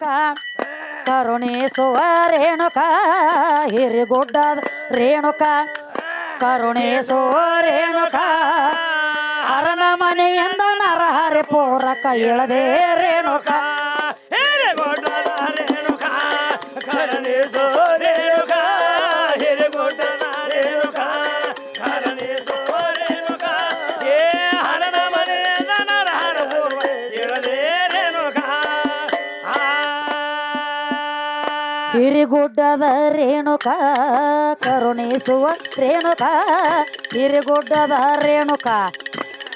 ರೇಣುಕ ಕರುಣಿಸುವ ರೇಣುಕ ಹಿರಿಗುಡ್ಡದ ರೇಣುಕ ಕರುಣಿಸುವ ರೇಣುಕ ಹರನ ಮನೆಯಿಂದ ನರಹರಿ ಪೂರಕ ಇಳದೆ ರೇಣುಕ. ಹಿರಿಗುಡ್ಡದ ರೇಣುಕ ಕರುಣಿಸುವ ರೇಣುಕ. ಹಿರಿಗುಡ್ಡದ ರೇಣುಕ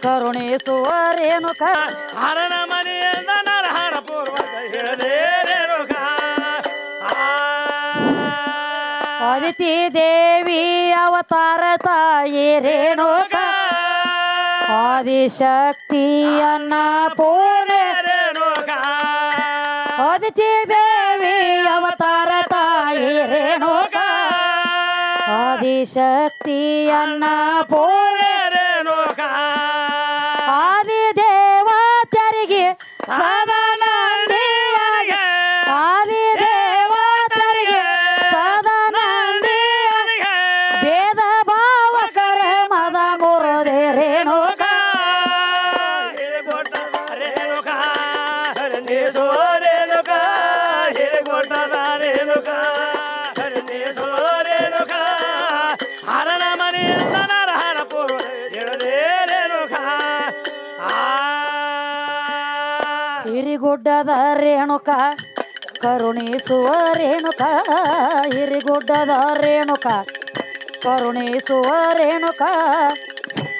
ಕರುಣಿಸುವ ರೇಣುಕ. ಹರಣ ಮನೆಯಿಂದ ನರಹರ ಪೂರ್ವಕ ಹೇಳದೆ ರೇಣುಕ. ಅದಿತಿ ದೇವಿ ಅವತಾರ ತಾಯಿ ರೇಣುಕ. ಆದಿಶಕ್ತಿಯನ್ನ ಪೂರ್ಣ. ರೇಣುಕ. ಅದಿತಿ ದೇವಿ ಆದಿಶಕ್ತಿಯನ್ನ ಪೂರ್ಣೆ ರೇಣುಕ ಆದಿ ದೇವತರಿಗೆ ಸದಾ ಹಿರಿಗುಡ್ಡದ ರೇಣುಕ, ಕರುಣಿಸುವ ರೇಣುಕ, ಹಿರಿಗುಡ್ಡದ ರೇಣುಕ, ಕರುಣಿಸುವ ರೇಣುಕ,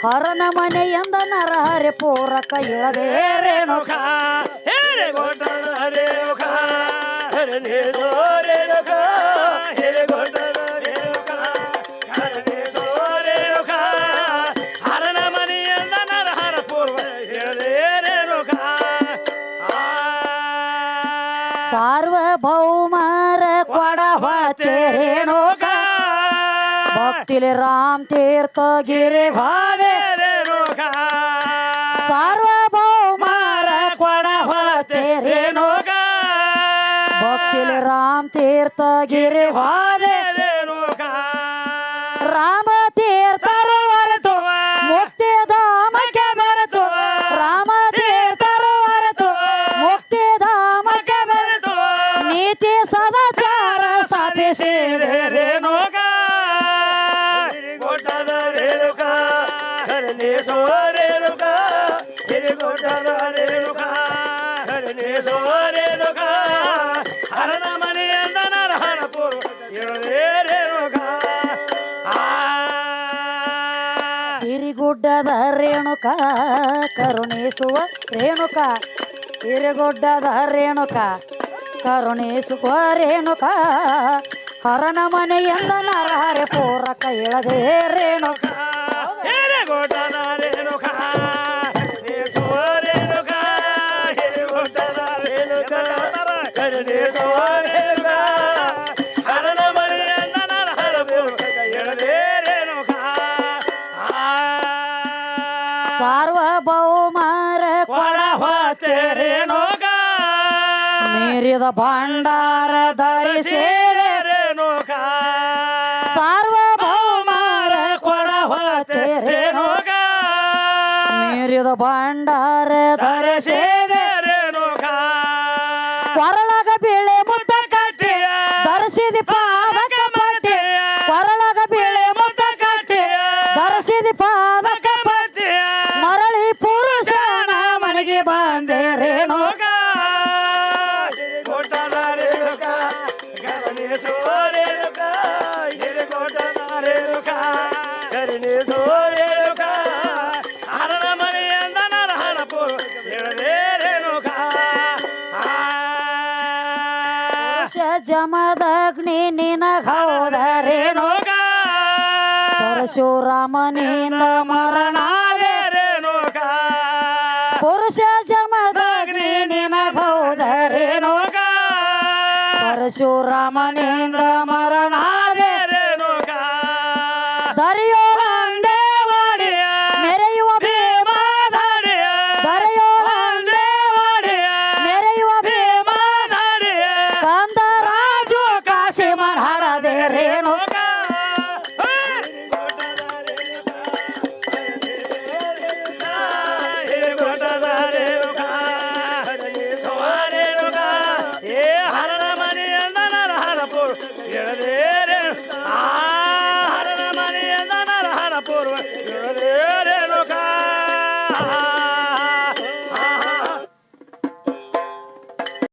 ಹರನ ಮನೆಯಿಂದ ನರಹರಿ ಪೂರಕ ಇಳದೆ ರೇಣುಕ. ಹಿರಿಗುಡ್ಡದ ರೇಣುಕ ಸಾರ್ವಭೌಮರ ಕೊಡವತೆ ರೇಣುಕ ಭಕ್ತಿಲಿ ರಾಮ್ ತೀರ್ಥ ಗಿರಿ ಭಾವೆ ರೇಣುಕ ಸಾರ್ವಭೌಮರ ಕೊಡವತೆ ರೇಣುಕ ಭಕ್ತಿಲಿ ರಾಮ್ ತೀರ್ಥ ಗಿರಿ ಭಾವೆ ರೇಣುಕ ರಾಮ ಸದಾಚಾರ ಸ್ಥಾಪಿಸಿದೆ ರೇಣುಕ ಹಿರಿಗೊಟ್ಟದ ರೇಣುಕ. ರೇಣುಕ ಹಿರಿಗೊಟ್ಟದ ರೇಣುಕ ಹರನೇಸೋ ರೇಣುಕ. ಹರನ ಮನೆಯಿಂದ ನರಹರ ಪೂರ್ವ ಹೇಳದೆ ರೇಣುಕ. ಆ. ಹಿರಿಗುಡ್ಡದ ರೇಣುಕ ಕರುಣಿಸುವ ರೇಣುಕ. ಹಿರಿಗುಡ್ಡದ ರೇಣುಕ. ಕರುಣಿಸುವ ರೇಣುಕ ಹರನ ಮನೆಯಿಂದ ನರಹರಿ ಪೂರಕ ಇಳದೆ ರೇಣುಕ ಹಿರಿಗೊಟ್ಟದ ರೇಣುಕ ಹರನೇಸೋ ರೇಣುಕ ಹಿರಿಗೊಟ್ಟದ ರೇಣುಕ ಹರನೇಸೋ ರೇಣುಕ ಹರನ ಮನೆಯಿಂದ ನರಹರ ಪೂರ್ವ ಹೇಳದೆ ರೇಣುಕ ಸಾರ್ವಭೌಮರ ಕೊಡ ಹೊತ್ತೆ ರೇಣುಕ ಮೀರಿದ ಭಂಡಾರ ಧರಿಸಿದೆ ರೇಣುಕ ಸಾರ್ವಭೌಮರ ಕೊಡ ಹೊತ್ತೆ ರೇಣುಕ ಮೀರಿದ ಭಂಡಾರ ಧರಿಸಿದೆ ರೇಣುಕ ಕೊರಳಗ ಬೀಳೆ ಮುತ್ತ ಕಟ್ಟಿ. ಧರಿಸಿದ ಪಾದಕ ಮಟ್ಟಿ ಕೊರಳಗ ಬೀಳೆ ಮುತ್ತ ಕಟ್ಟಿ ಧರಿಸಿದ ಪಾದಕ ಪುರುಷ ಜಮದಗ್ನಿ ನಿನಗೌದ ರೇಣುಕ ಪರಶುರಾಮನಿಂದ ಮರಣ ಪುರುಷ ಜಮದಗ್ನಿ ನಿನಗೌದ ರೇಣುಕ ಪರಶುರಾಮನಿಂದ